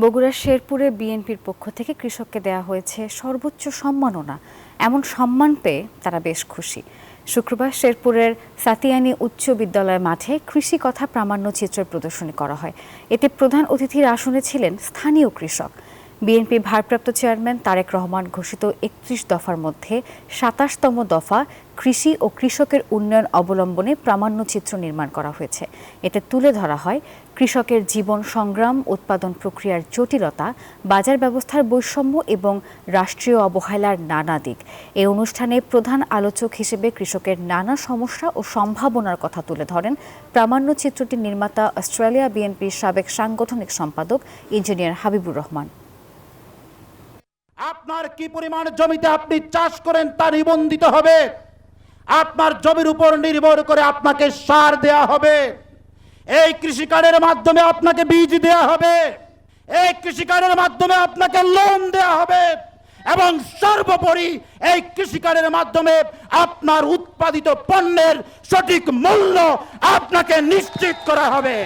বগুড়ার শেরপুরে বিএনপির পক্ষ থেকে কৃষককে দেয়া হয়েছে সর্বোচ্চ সম্মাননা। এমন সম্মান পেয়ে তারা বেশ খুশি। শুক্রবার শেরপুরের সাতিয়ানি উচ্চ বিদ্যালয় মাঠে কৃষি কথা প্রামাণ্য চিত্র প্রদর্শনী করা হয়। এতে প্রধান অতিথির আসনে ছিলেন স্থানীয় কৃষক। বিএনপি ভারপ্রাপ্ত চেয়ারম্যান তারেক রহমান ঘোষিত একত্রিশ দফার মধ্যে সাতাশতম দফা কৃষি ও কৃষকের উন্নয়ন অবলম্বনে প্রামাণ্য চিত্র নির্মাণ করা হয়েছে। এতে তুলে ধরা হয় কৃষকের জীবন সংগ্রাম, উৎপাদন প্রক্রিয়ার জটিলতা, বাজার ব্যবস্থার বৈষম্য এবং রাষ্ট্রীয় অবহেলার নানা দিক। এই অনুষ্ঠানে প্রধান আলোচক হিসেবে কৃষকের নানা সমস্যা ও সম্ভাবনার কথা তুলে ধরেন প্রামাণ্য চিত্রটির নির্মাতা অস্ট্রেলিয়া বিএনপির সাবেক সাংগঠনিক সম্পাদক ইঞ্জিনিয়ার হাবিবুর রহমান। আপনার কি পরিমাণ জমিতে আপনি চাষ করেন তা নিবন্ধিত হবে? আপনার জমির উপর নির্ভর করে আপনাকে সার দেয়া হবে। এই কৃষি কার্ডের মাধ্যমে আপনাকে বীজ দেয়া হবে। এই কৃষি কার্ডের মাধ্যমে আপনাকে লোন দেয়া হবে। এবং সর্বোপরি এই কৃষি কার্ডের মাধ্যমে আপনার উৎপাদিত পণ্যের সঠিক মূল্য আপনাকে নিশ্চিত করা হবে।